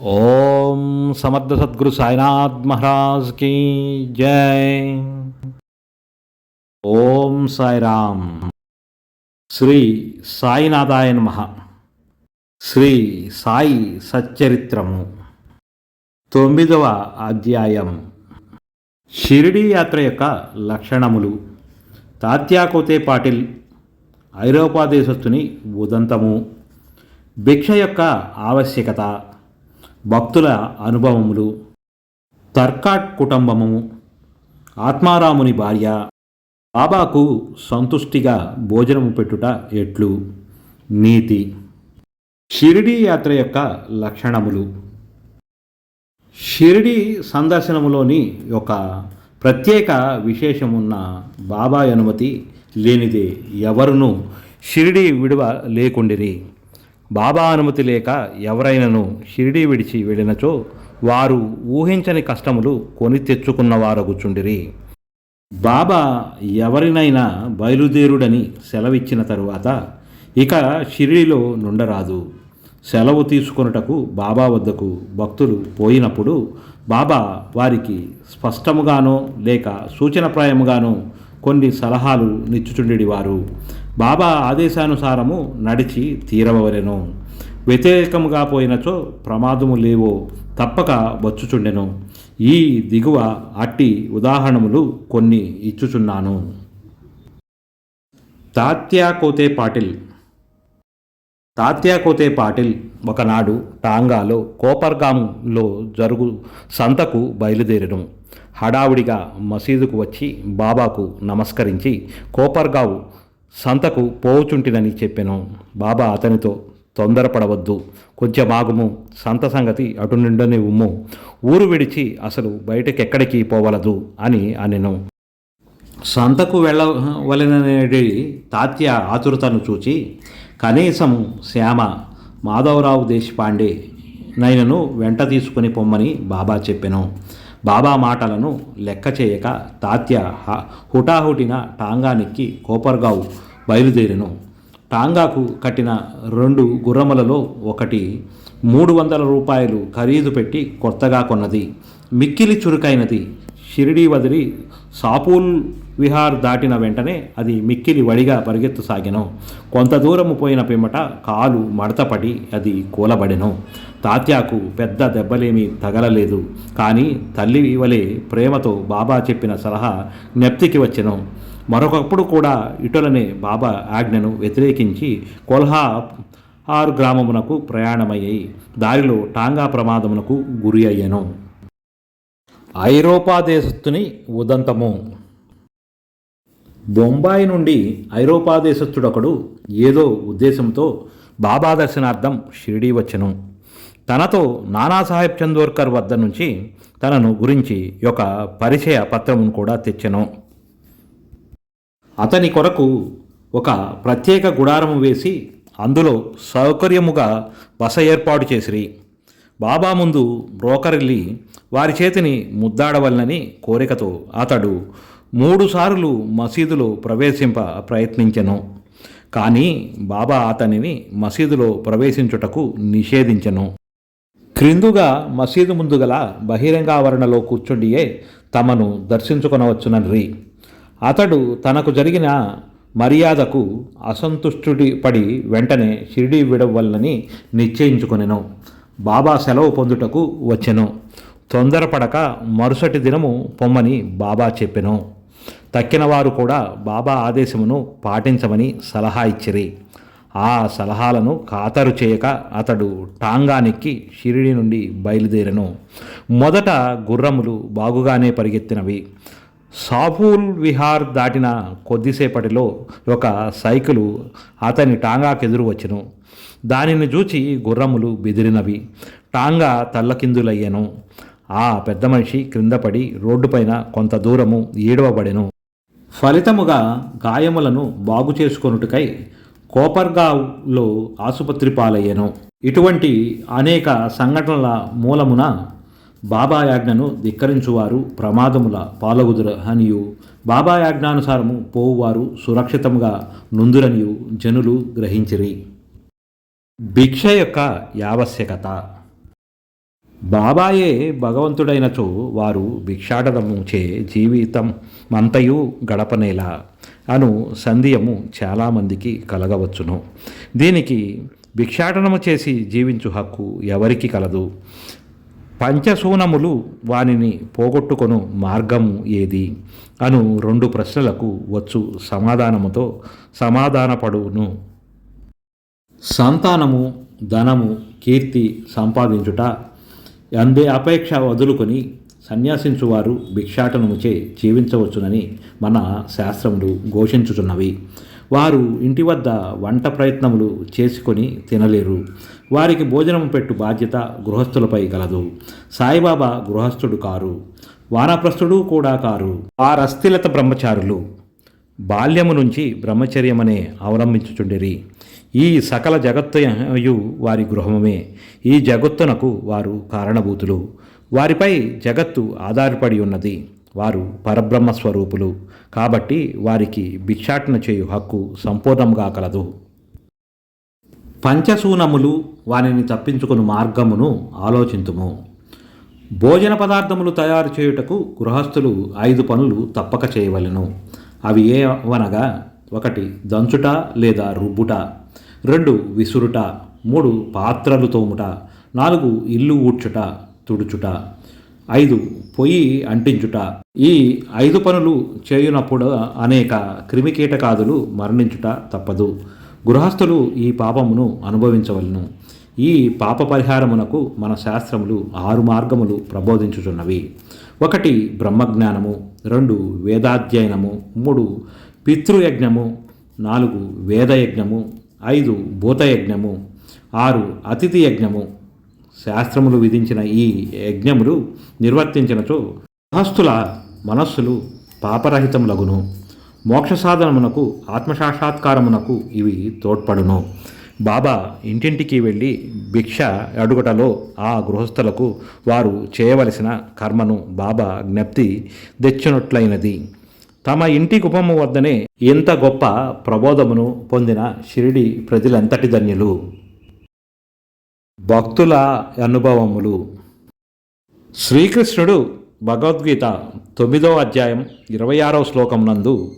ఓం సమర్థ సద్గురు సాయినాథ్ మహారాజ్కి జై. ఓం సాయిరామ్. శ్రీ సాయినాథాయ నమ. శ్రీ సాయి సచ్చరిత్రము. తొమ్మిదవ అధ్యాయం. షిరిడీ యాత్ర యొక్క లక్షణములు. తాత్యాకోతే పాటిల్ ఐరోపా దేశస్థుని ఉదంతము. భిక్ష యొక్క ఆవశ్యకత. భక్తుల అనుభవములు. తర్కాట్ కుటుంబము. ఆత్మారాముని భార్య. బాబాకు సంతుష్టిగా భోజనము పెట్టుట ఎట్లు? నీతి. షిరిడీ యాత్ర యొక్క లక్షణములు. షిరిడి సందర్శనములోని ఒక ప్రత్యేక విశేషమున్న బాబా అనుమతి లేనిదే ఎవరునూ షిరిడి విడువ లేకుండిరి బాబా అనుమతి లేక ఎవరైనను షిరిడీ విడిచి వెళ్ళినచో వారు ఊహించని కష్టములు కొని తెచ్చుకున్నవారగుచుండిరి బాబా ఎవరినైనా బయలుదేరుడని సెలవిచ్చిన తరువాత ఇక షిరిడిలో నుండరాదు. సెలవు తీసుకొనుటకు బాబా వద్దకు భక్తులు పోయినప్పుడు బాబా వారికి స్పష్టముగానో లేక సూచనప్రాయముగానో కొన్ని సలహాలు నిచ్చుచుండెడివారు. బాబా ఆదేశానుసారము నడిచి తీరవలెను వ్యతిరేకముగా పోయినచో ప్రమాదము లేవో తప్పక వచ్చుచుండెను. ఈ దిగువ అట్టి ఉదాహరణములు కొన్ని ఇచ్చుచున్నాను. తాత్యాకోతే పాటిల్. తాత్యాకోతే పాటిల్ ఒకనాడు టాంగాలో కోపర్గాంలో జరుగు సంతకు బయలుదేరడం హడావుడిగా మసీదుకు వచ్చి బాబాకు నమస్కరించి కోపర్గావు సంతకు పోవుచుంటినని చెప్పెను. బాబా అతనితో తొందరపడవద్దు. కొంచెం ఆగుము. సంత సంగతి అటు నిండునే ఉమ్ము. ఊరు విడిచి అసలు బయటకెక్కడికి పోవలదు అని అనెను. సంతకు వెళ్ళవలననేది తాత్య ఆతురతను చూచి కనీసం శ్యామ మాధవరావు దేశపాండే నైనను వెంట తీసుకుని పొమ్మని బాబా చెప్పెను. బాబా మాటలను లెక్క చేయక తాత్య హుటాహుటిన టాంగానికి కోపర్గావు బయలుదేరిను. టాంగాకు కట్టిన రెండు గుర్రములలో ఒకటి మూడు వందల రూపాయలు ఖరీదు పెట్టి కొత్తగా కొన్నది. మిక్కిలి చురుకైనది. షిరిడి వదిలి సాపూల్ విహార్ దాటిన వెంటనే అది మిక్కిలి వడిగా పరిగెత్తసాగెను. కొంత దూరము పోయిన పిమ్మట కాలు మడతపడి అది కూలబడెను. తాత్యాకు పెద్ద దెబ్బలేమీ తగలలేదు. కానీ తల్లి వలె ప్రేమతో బాబా చెప్పిన సలహా నెప్తికి వచ్చెను. మరొకప్పుడు కూడా ఇటులనే బాబా ఆజ్ఞను వ్యతిరేకించి కొల్హా ఆరు గ్రామమునకు ప్రయాణమయ్యాయి దారిలో టాంగా ప్రమాదమునకు గురి అయ్యాను. ఐరోపా దేశస్థుని ఉదంతము. బొంబాయి నుండి ఐరోపా దేశస్థుడొకడు ఏదో ఉద్దేశంతో బాబా దర్శనార్థం షిరిడీ వచ్చెను. తనతో నానాసాహెబ్ చందోర్కర్ వద్ద నుంచి తనను గురించి ఒక పరిచయ పత్రమును కూడా తెచ్చెను. అతని కొరకు ఒక ప్రత్యేక గుడారము వేసి అందులో సౌకర్యముగా బస ఏర్పాటు చేసిరి. బాబా ముందు బ్రోకర్లి వారి చేతిని ముద్దాడవలనని కోరికతో అతడు మూడుసార్లు మసీదులో ప్రవేశింప ప్రయత్నించెను. కానీ బాబా అతనిని మసీదులో ప్రవేశించుటకు నిషేధించెను. క్రిందుగా మసీదు ముందు గల బహిరంగావరణలో కూర్చుండియే తమను దర్శించుకొనవచ్చునర్రి అతడు తనకు జరిగిన మర్యాదకు అసంతుష్టుడి పడి వెంటనే షిరిడి విడవల్లని నిశ్చయించుకొనెను. బాబా సెలవు పొందుటకు వచ్చెను. తొందరపడక మరుసటి దినము పొమ్మని బాబా చెప్పెను. తక్కిన వారు కూడా బాబా ఆదేశమును పాటించమని సలహా ఇచ్చిరి. ఆ సలహాలను ఖాతరు చేయక అతడు టాంగానెక్కి షిరిడి నుండి బయలుదేరెను. మొదట గుర్రములు బాగుగానే పరిగెత్తినవి. సాఫూల్ విహార్ దాటిన కొద్దిసేపటిలో ఒక సైకిలు అతని టాంగాకెదురు వచ్చెను. దానిని చూచి గుర్రములు బెదిరినవి. టాంగా తల్లకిందులయ్యెను. ఆ పెద్ద మనిషి క్రిందపడి రోడ్డుపైన కొంత దూరము ఈడవబడెను ఫలితముగా గాయములను బాగు చేసుకొనుటకై కోపర్గావ్లో ఆసుపత్రి పాలయ్యను ఇటువంటి అనేక సంఘటనల మూలమున బాబా యాజ్ఞను ధిక్కరించువారు ప్రమాదముల పాలగుదురు అనియు బాబా యాజ్ఞానుసారము పోవువారు సురక్షితముగా నుందురనియు జనులు గ్రహించిరి. భిక్ష యొక్క యావశ్యకత. బాబాయే భగవంతుడైనచో వారు భిక్షాటనము చే జీవితం మంతయు గడపనేలా అను సందేహము చాలామందికి కలగవచ్చును. దీనికి భిక్షాటనము చేసి జీవించు హక్కు ఎవరికి కలదు? పంచశూనములు వానిని పోగొట్టుకొను మార్గము ఏది? అను రెండు ప్రశ్నలకు వచ్చు సమాధానముతో సమాధానపడును. సంతానము ధనము కీర్తి సంపాదించుట అందే అపేక్ష వదులుకొని సన్యాసించువారు భిక్షాటనముచే జీవించవచ్చునని మన శాస్త్రములు ఘోషించుచున్నవి. వారు ఇంటి వద్ద వంట ప్రయత్నములు చేసుకొని తినలేరు. వారికి భోజనం పెట్టు బాధ్యత గృహస్థులపై గలదు. సాయిబాబా గృహస్థుడు కారు. వానప్రస్థుడు కూడా కారు. వారస్థిలత బ్రహ్మచారులు. బాల్యము నుంచి బ్రహ్మచర్యమనే అవలంబించుచుండిరి. ఈ సకల జగత్తయు వారి గృహమే ఈ జగత్తునకు వారు కారణభూతులు. వారిపై జగత్తు ఆధారపడి ఉన్నది వారు పరబ్రహ్మ స్వరూపులు. కాబట్టి వారికి భిక్షాటన చేయు హక్కు సంపూర్ణంగా కలదు. పంచశూనములు వారిని తప్పించుకుని మార్గమును ఆలోచింతుము. భోజన పదార్థములు తయారు చేయుటకు గృహస్థులు ఐదు పనులు తప్పక చేయవలెను. అవి ఏవనగా ఒకటి దంచుట లేదా రుబ్బుట రెండు విసురుట మూడు పాత్రలు తోముట నాలుగు ఇల్లు ఊడ్చుట తుడుచుట ఐదు పొయ్యి అంటించుట. ఈ ఐదు పనులు చేయునప్పుడు అనేక క్రిమికీటకాదులు మరణించుట తప్పదు. గృహస్థులు ఈ పాపమును అనుభవించవలను. ఈ పాప పరిహారమునకు మన శాస్త్రములు ఆరు మార్గములు ప్రబోధించుచున్నవి. ఒకటి బ్రహ్మజ్ఞానము రెండు వేదాధ్యయనము మూడు పితృయజ్ఞము నాలుగు వేదయజ్ఞము ఐదు భూతయజ్ఞము ఆరు అతిథి యజ్ఞము. శాస్త్రములు విధించిన ఈ యజ్ఞములు నిర్వర్తించినచో గృహస్థుల మనస్సులు పాపరహితములగును. మోక్ష సాధనమునకు ఆత్మసాక్షాత్కారమునకు ఇవి తోడ్పడును. బాబా ఇంటింటికి వెళ్ళి భిక్ష అడుగుటలో ఆ గృహస్థులకు వారు చేయవలసిన కర్మను బాబా జ్ఞప్తి తెచ్చినట్లయినది తమ ఇంటి కుపము వద్దనే ఇంత గొప్ప ప్రబోధమును పొందిన షిరిడి ప్రజలంతటి ధన్యులు. భక్తుల అనుభవములు. శ్రీకృష్ణుడు భగవద్గీత తొమ్మిదవ అధ్యాయం ఇరవై ఆరవ శ్లోకం నందు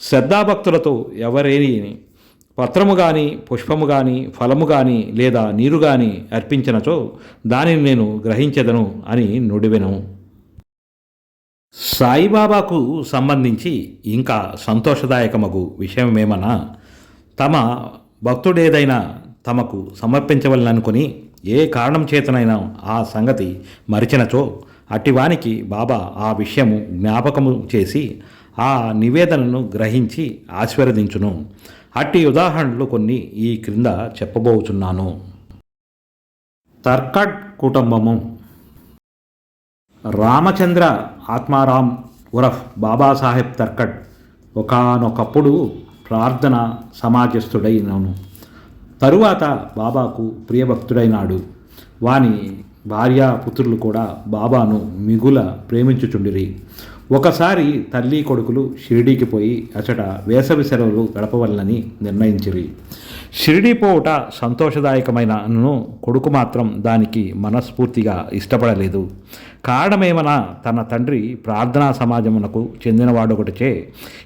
శ్రద్ధాభక్తులతో ఎవరేని పత్రము కానీ పుష్పము కానీ ఫలము కానీ లేదా నీరు కానీ అర్పించినచో దానిని నేను గ్రహించెదను అని నుడివెను. సాయిబాబాకు సంబంధించి ఇంకా సంతోషదాయకమగు విషయమేమన్నా తమ భక్తుడేదైనా తమకు సమర్పించవలననుకుని ఏ కారణం చేతనైనా ఆ సంగతి మరిచినచో అటివానికి బాబా ఆ విషయము జ్ఞాపకము చేసి ఆ నివేదనను గ్రహించి ఆశీర్వదించును. అట్టి ఉదాహరణలు కొన్ని ఈ క్రింద చెప్పబోచున్నాను. తర్కడ్ కుటుంబము రామచంద్ర ఆత్మారాం ఉరఫ్ బాబాసాహెబ్ తర్కడ్ ఒకానొకప్పుడు ప్రార్థన సమాజస్థుడైనను తరువాత బాబాకు ప్రియభక్తుడైనాడు. వాని భార్య పుత్రులు కూడా బాబాను మిగుల ప్రేమించుచుండిరి. ఒకసారి తల్లి కొడుకులు షిరిడీకి పోయి అచట వేసవి సెలవులు గడపవల్లని నిర్ణయించిరి. షిరిడీ పోవుట సంతోషదాయకమైనను కొడుకు మాత్రం దానికి మనస్ఫూర్తిగా ఇష్టపడలేదు. కారణమేమనా తన తండ్రి ప్రార్థనా సమాజమునకు చెందినవాడొకటిచే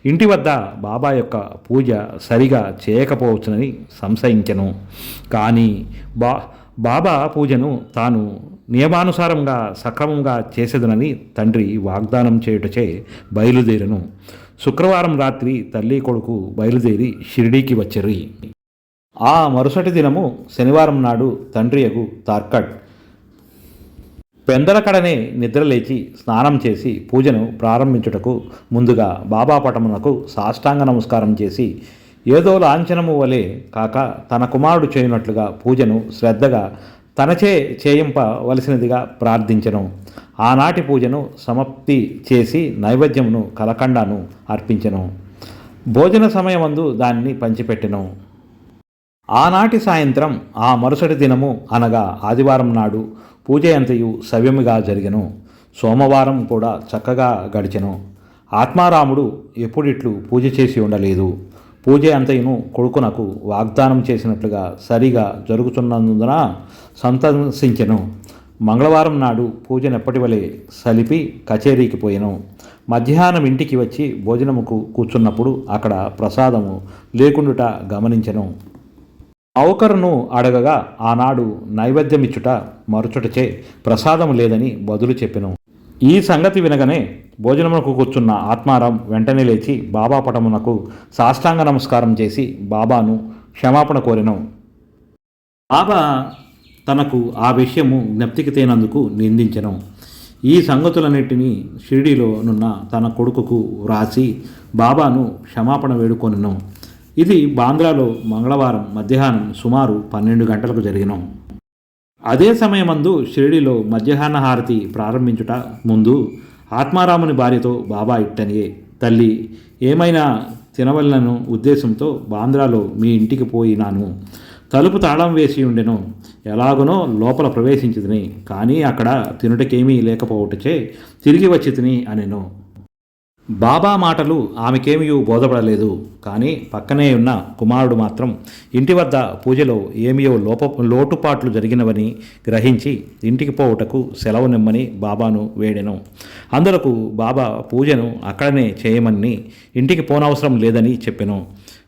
ఇంటి వద్ద బాబా యొక్క పూజ సరిగా చేయకపోవచ్చునని సంశయించెను. కానీ బా బాబా పూజను తాను నియమానుసారంగా సక్రమంగా చేసేదనని తండ్రి వాగ్దానం చేయుటచే బయలుదేరను. శుక్రవారం రాత్రి తల్లి కొడుకు బయలుదేరి షిరిడీకి వచ్చరి. ఆ మరుసటి దినము శనివారం నాడు తండ్రియగు తార్కడ్. పెందలకడనే నిద్రలేచి స్నానం చేసి పూజను ప్రారంభించుటకు ముందుగా బాబా పటమునకు సాష్టాంగ నమస్కారం చేసి ఏదో లాంఛనము వలె కాక తన కుమారుడు చేయనట్లుగా పూజను శ్రద్ధగా తనచే చేయింపవలసినదిగా ప్రార్థించెను. ఆనాటి పూజను సమాప్తి చేసి నైవేద్యమును కలకండాను అర్పించెను. భోజన సమయమందు దానిని పంచిపెట్టెను. ఆనాటి సాయంత్రం ఆ మరుసటి దినము అనగా ఆదివారం నాడు పూజ అంతయు సవ్యముగా జరిగెను. సోమవారం కూడా చక్కగా గడిచెను. ఆత్మారాముడు ఎప్పుడిట్లు పూజ చేసి ఉండలేదు. పూజ అంతయును కొడుకునకు వాగ్దానం చేసినట్లుగా సరిగా జరుగుతున్నందున సంతసించెను. మంగళవారం నాడు పూజనెప్పటి వలె సలిపి కచేరీకి పోయాను. మధ్యాహ్నం ఇంటికి వచ్చి భోజనముకు కూర్చున్నప్పుడు అక్కడ ప్రసాదము లేకుండుట గమనించెను. అవకరును అడగగా ఆనాడు నైవేద్యమిచ్చుట మరుచుటచే ప్రసాదం లేదని బదులు చెప్పెను. ఈ సంగతి వినగానే భోజనమునకు కూర్చున్న ఆత్మారాం వెంటనే లేచి బాబా పటమునకు సాష్టాంగ నమస్కారం చేసి బాబాను క్షమాపణ కోరెను. బాబా తనకు ఆ విషయము జ్ఞప్తికి తేనందుకు నిందించెను. ఈ సంగతులన్నిటినీ షిరిడీలోనున్న తన కొడుకుకు వ్రాసి బాబాను క్షమాపణ వేడుకొనెను. ఇది బాంద్రాలో మంగళవారం మధ్యాహ్నం సుమారు పన్నెండు గంటలకు జరిగిన. అదే సమయమందు షిరిడిలో మధ్యాహ్న హారతి ప్రారంభించుట ముందు ఆత్మారాముని భార్యతో బాబా ఇట్టనియే తల్లి ఏమైనా తినవలనను ఉద్దేశంతో బాంద్రాలో మీ ఇంటికి పోయినాను. తలుపు తాళం వేసి ఉండెను. ఎలాగునో లోపల ప్రవేశించితిని కానీ అక్కడ తినుటకేమీ లేకపోవటచే తిరిగి వచ్చి తిని అనెను. బాబా మాటలు ఆమెకేమీ బోధపడలేదు. కానీ పక్కనే ఉన్న కుమారుడు మాత్రం ఇంటి వద్ద పూజలో ఏమియో లోప లోటుపాట్లు జరిగినవని గ్రహించి ఇంటికి పోవుటకు సెలవు నిమ్మని బాబాను వేడెను. అందులకు బాబా పూజను అక్కడనే చేయమని ఇంటికి పోనవసరం లేదని చెప్పెను.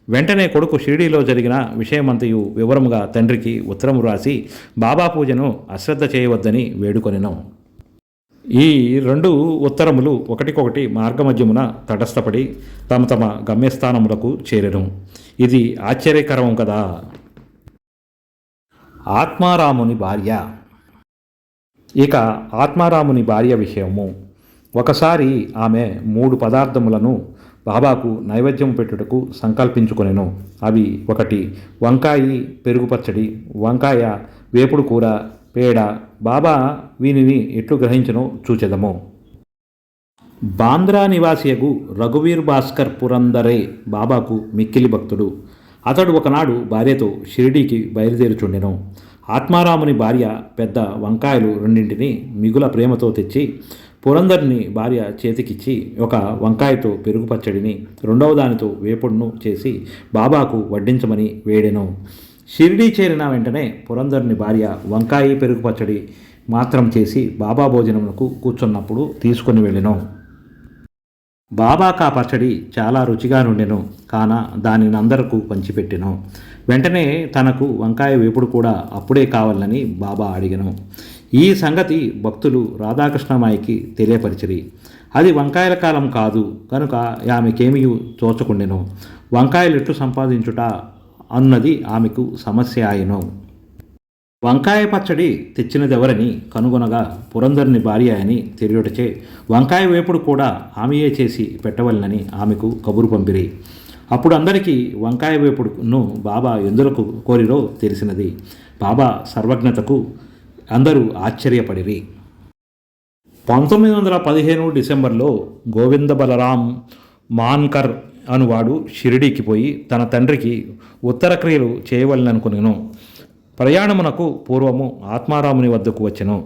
వెంటనే కొడుకు షిరిడీలో జరిగిన విషయమంతయు వివరముగా తండ్రికి ఉత్తరం రాసి బాబా పూజను అశ్రద్ధ చేయవద్దని వేడుకొనెను. ఈ రెండు ఉత్తరములు ఒకటికొకటి మార్గమధ్యమున తటస్థపడి తమ తమ గమ్యస్థానములకు చేరెను. ఇది ఆశ్చర్యకరం కదా. ఆత్మారాముని భార్య. ఇక ఆత్మారాముని భార్య విషయము. ఒకసారి ఆమె మూడు పదార్థములను బాబాకు నైవేద్యం పెట్టుటకు సంకల్పించుకొనెను. అవి ఒకటి వంకాయి పెరుగు పచ్చడి వంకాయ వేపుడు కూర పేడ. బాబా వీనిని ఎట్లు గ్రహించను చూచెదము. బాంద్రా నివాసియగు రఘువీర్ భాస్కర్ పురందరే బాబాకు మిక్కిలి భక్తుడు. అతడు ఒకనాడు భార్యతో షిరిడీకి బయలుదేరుచుండెను. ఆత్మారాముని భార్య పెద్ద వంకాయలు రెండింటిని మిగుల ప్రేమతో తెచ్చి పురందర్ని భార్య చేతికిచ్చి ఒక వంకాయతో పెరుగు పచ్చడిని రెండవ దానితో వేపుడును చేసి బాబాకు వడ్డించమని వేడెను. షిరిడీ చేరిన వెంటనే పురందర్ని భార్య వంకాయ పెరుగు పచ్చడి మాత్రం చేసి బాబా భోజనమునకు కూర్చున్నప్పుడు తీసుకొని వెళ్ళెను. బాబాకా పచ్చడి చాలా రుచిగా నుండెను కాన దానిని అందరకు పంచిపెట్టెను. వెంటనే తనకు వంకాయ వేపుడు కూడా అప్పుడే కావాలని బాబా అడిగను. ఈ సంగతి భక్తులు రాధాకృష్ణమాయికి తెలియపరిచిరి. అది వంకాయల కాలం కాదు కనుక ఆమెకేమీ తోచకుండెను. వంకాయలు ఎట్లు సంపాదించుట అన్నది ఆమెకు సమస్య ఆయను వంకాయ పచ్చడి తెచ్చినదెవరని కనుగొనగా పురంధరుని భార్య అని తెలియటచే వంకాయ వేపుడు కూడా ఆమెయే చేసి పెట్టవలనని ఆమెకు కబురు పంపిరి. అప్పుడు అందరికీ వంకాయ వేపుడును బాబా ఎందులకు కోరిరో తెలిసినది. బాబా సర్వజ్ఞతకు అందరూ ఆశ్చర్యపడిరి. పంతొమ్మిది వందల పదిహేను డిసెంబర్లో గోవింద బలరాం మాన్కర్ అనువాడు షిరిడీకి పోయి తన తండ్రికి ఉత్తర క్రియలు చేయవలననుకునేను. ప్రయాణమునకు పూర్వము ఆత్మారాముని వద్దకు వచ్చెను.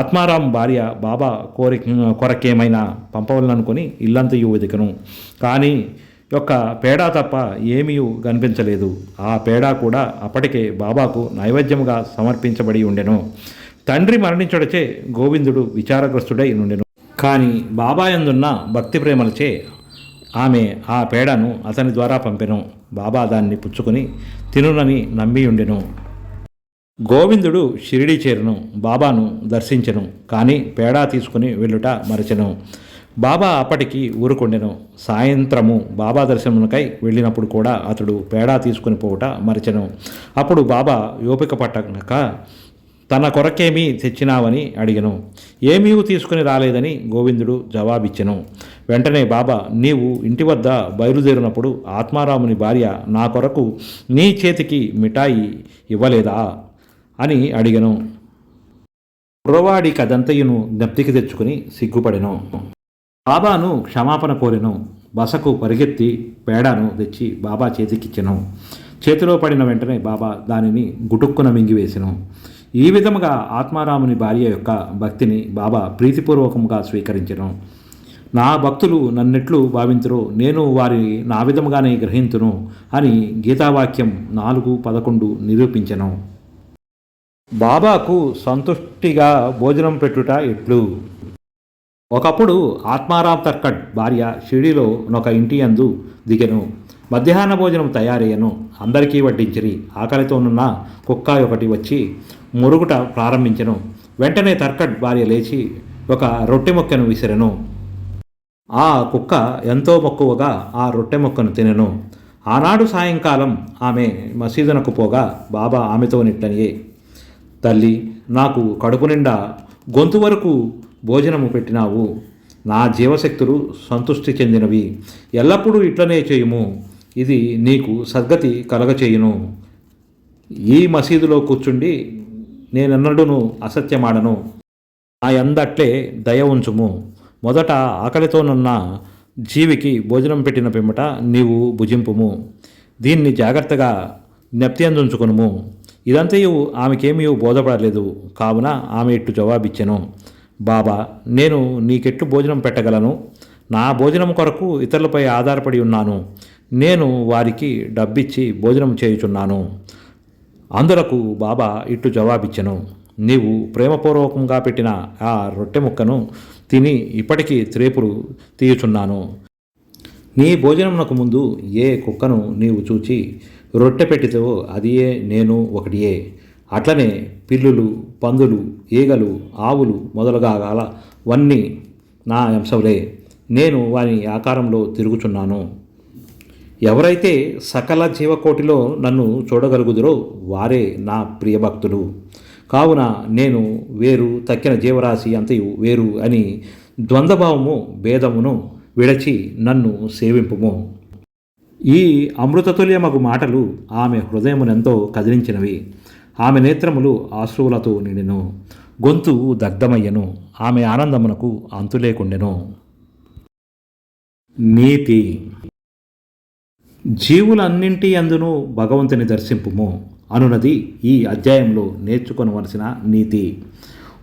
ఆత్మారాం భార్య బాబా కోరి కొరకేమైనా పంపవలననుకొని ఇల్లంతయు వెతికను కానీ యొక్క పేడ తప్ప ఏమీ కనిపించలేదు. ఆ పేడా కూడా అప్పటికే బాబాకు నైవేద్యముగా సమర్పించబడి ఉండెను. తండ్రి మరణించడచే గోవిందుడు విచారగ్రస్తుడై నుండెను. కానీ బాబా యందున్న భక్తి ప్రేమలచే ఆమె ఆ పేడను అతని ద్వారా పంపెను. బాబా దాన్ని పుచ్చుకొని తినునని నమ్మి ఉండెను గోవిందుడు షిరిడి చేరును బాబాను దర్శించను కానీ పేడా తీసుకుని వెళ్ళుట మరచెను. బాబా అప్పటికి ఊరుకొండెను. సాయంత్రము బాబా దర్శనమునకై వెళ్ళినప్పుడు కూడా అతడు పేడా తీసుకుని పోవుట మరచెను. అప్పుడు బాబా యోపిక పట్టక తన కొరకేమీ తెచ్చినావని అడిగను. ఏమీ తీసుకుని రాలేదని గోవిందుడు జవాబిచ్చెను. వెంటనే బాబా నీవు ఇంటి వద్ద బయలుదేరినప్పుడు ఆత్మారాముని భార్య నా కొరకు నీ చేతికి మిఠాయి ఇవ్వలేదా? అని అడిగను. కుర్రవాడి కదంతయును జ్ఞప్తికి తెచ్చుకుని సిగ్గుపడెను. బాబాను క్షమాపణ కోరెను. బసకు పరిగెత్తి పేడాను తెచ్చి బాబా చేతికిచ్చెను. చేతిలో పడిన వెంటనే బాబా దానిని గుటుక్కున మింగివేసెను. ఈ విధముగా ఆత్మారాముని భార్య యొక్క భక్తిని బాబా ప్రీతిపూర్వకంగా స్వీకరించెను. నా భక్తులు నన్నెట్లు భావించరు నేను వారి నా విధముగానే గ్రహించును అని గీతావాక్యం నాలుగు పదకొండు నిరూపించెను. బాబాకు సంతుష్టిగా భోజనం పెట్టుట ఎట్లు? ఒకప్పుడు ఆత్మారాం తర్కడ్ భార్య షిడిలో ఒక ఇంటి అందు దిగెను. మధ్యాహ్న భోజనం తయారయ్యను. అందరికీ వడ్డించిరి. ఆకలితోనున్న కుక్క ఒకటి వచ్చి మురుగుట ప్రారంభించెను. వెంటనే తర్కడ్ భార్య లేచి ఒక రొట్టె మొక్కను విసిరెను. ఆ కుక్క ఎంతో మక్కువగా ఆ రొట్టె మొక్కను తినెను. ఆనాడు సాయంకాలం ఆమె మసీదునకు పోగా బాబా ఆమెతో నిట్టనియే. తల్లి నాకు కడుపు నిండా గొంతు వరకు భోజనము పెట్టినావు. నా జీవశక్తులు సంతృష్టి చెందినవి. ఎల్లప్పుడూ ఇట్లనే చేయుము. ఇది నీకు సద్గతి కలగచేయును. ఈ మసీదులో కూర్చుండి నేనెన్నడూను అసత్యమాడను. నా ఎందట్లే దయ ఉంచుము. మొదట ఆకలితోనున్న జీవికి భోజనం పెట్టిన పిమ్మట నీవు భుజింపుము. దీన్ని జాగ్రత్తగా జ్ఞప్తి అందించుకునుము ఇదంతయు ఆమెకేమీ బోధపడలేదు. కావున ఆమె ఇట్టు జవాబిచ్చెను. బాబా నేను నీకెట్టు భోజనం పెట్టగలను. నా భోజనం కొరకు ఇతరులపై ఆధారపడి ఉన్నాను. నేను వారికి డబ్బిచ్చి భోజనం చేయుచున్నాను. అందులకు బాబా ఇట్టు జవాబిచ్చెను. నీవు ప్రేమపూర్వకంగా పెట్టిన ఆ రొట్టె ముక్కను తిని ఇప్పటికీ త్రేపులు తీయుచున్నాను. నీ భోజనమునకు ముందు ఏ కుక్కను నీవు చూచి రొట్టె పెట్టితేవో అదియే నేను ఒకటియే. అట్లనే పిల్లులు పందులు ఈగలు ఆవులు మొదలుగా వన్నీ నా అంశంలే నేను వాని ఆకారంలో తిరుగుచున్నాను. ఎవరైతే సకల జీవకోటిలో నన్ను చూడగలుగుదురో వారే నా ప్రియభక్తులు. కావున నేను వేరు తక్కిన జీవరాశి అంతయు వేరు అని ద్వంద్వభావము భేదమును విడచి నన్ను సేవింపుము. ఈ అమృతతుల్యమగు మాటలు ఆమె హృదయమునెంతో కదిలించినవి. ఆమె నేత్రములు ఆశ్రువులతో నిండెను. గొంతు దగ్ధమయ్యను. ఆమె ఆనందమునకు అంతులేకుండెను. నీతి. జీవులన్నింటి అందును భగవంతుని దర్శింపుము అనునది ఈ అధ్యాయంలో నేర్చుకొనవలసిన నీతి.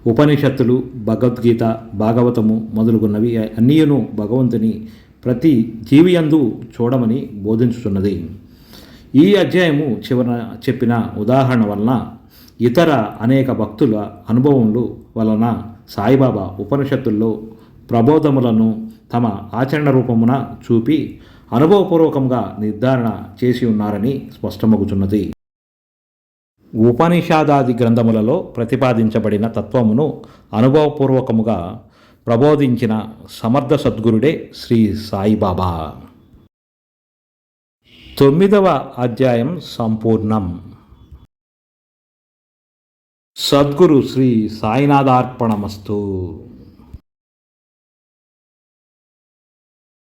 ఉపనిషత్తులు భగవద్గీత భాగవతము మొదలుగున్నవి అన్నీయును భగవంతుని ప్రతి జీవియందు చూడమని బోధించుచున్నది. ఈ అధ్యాయము చివర చెప్పిన ఉదాహరణ వలన ఇతర అనేక భక్తుల అనుభవములు వలన సాయిబాబా ఉపనిషత్తుల్లో ప్రబోధములను తమ ఆచరణ రూపమున చూపి అనుభవపూర్వకంగా నిర్ధారణ చేసి ఉన్నారని స్పష్టమగుచున్నది. ఉపనిషాదాది గ్రంథములలో ప్రతిపాదించబడిన తత్వమును అనుభవపూర్వకముగా ప్రబోధించిన సమర్థ సద్గురుడే శ్రీ సాయిబాబా. తొమ్మిదవ అధ్యాయం సంపూర్ణం. సద్గురు శ్రీ సాయినాథార్పణమస్తు.